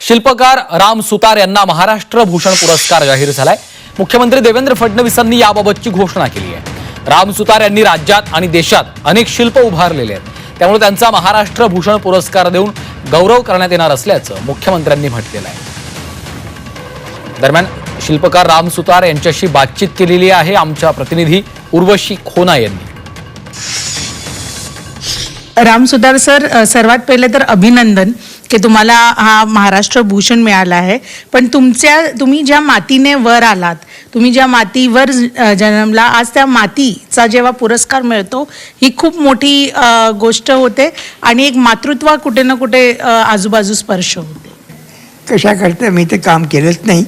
शिल्पकार राम सुतार यांना महाराष्ट्र भूषण पुरस्कार जाहीर झालाय. मुख्यमंत्री देवेंद्र फडणवीसांनी याबाबतची घोषणा केली आहे. राम सुतार यांनी राज्यात आणि देशात अनेक शिल्प उभारलेले आहेत. त्यामुळे त्यांचा महाराष्ट्र भूषण पुरस्कार देऊन गौरव करण्यात येणार असल्याचं मुख्यमंत्र्यांनी म्हटलेलं आहे. दरम्यान शिल्पकार राम सुतार यांच्याशी बातचीत केलेली आहे आमच्या प्रतिनिधी उर्वशी खोना यांनी. राम सुतार सर सर्वात पहिले तर अभिनंदन. की तुम्हाला हा महाराष्ट्र भूषण मिळाला आहे. पण तुमच्या तुम्ही ज्या मातीने वर आलात तुम्ही ज्या मातीवर ज- जन्मला आज त्या मातीचा जेव्हा पुरस्कार मिळतो ही खूप मोठी गोष्ट होते आणि एक मातृत्व कुठे ना कुठे आजूबाजू स्पर्श होते. कशाकरता मी ते काम केलंच नाही.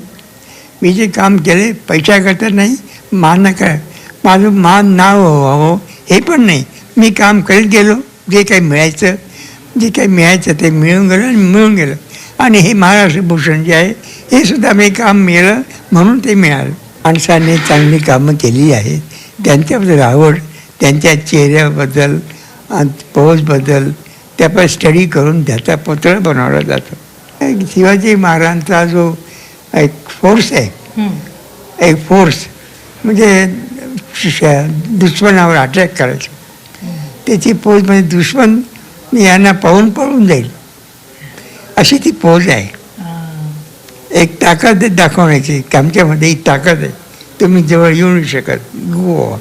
मी जे काम केले पैशाकरता नाही मान काय माझं मान नाव हवं हो, हो, हो, हे पण नाही. मी काम करीत गेलो जे काही मिळायचं जे काही मिळायचं ते मिळून गेलं आणि मिळून गेलं. आणि हे महाराष्ट्र भूषण जे आहे हे सुद्धा मी काम मिळालं म्हणून ते मिळालं. माणसाने चांगली कामं केली आहेत. त्यांच्याबद्दल आवड त्यांच्या चेहऱ्याबद्दल आणि पोजबद्दल त्यापर स्टडी करून त्याचा पुतळा बनवला जातो. शिवाजी महाराजांचा जो एक फोर्स आहे एक फोर्स म्हणजे दुश्मनावर अटॅक करायचं. त्याची पोज म्हणजे दुश्मन यांना पाहून पळून जाईल. अशी ती पोज आहे. एक ताकद दाखवण्याची आमच्यामध्ये ही ताकद आहे. तुम्ही जवळ येऊ नाही शकत. Go.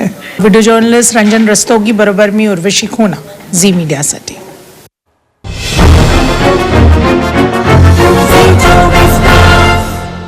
Video journalist Ranjan Rastogi बरोबर मी उर्वशी खोना झी मीडियासाठी.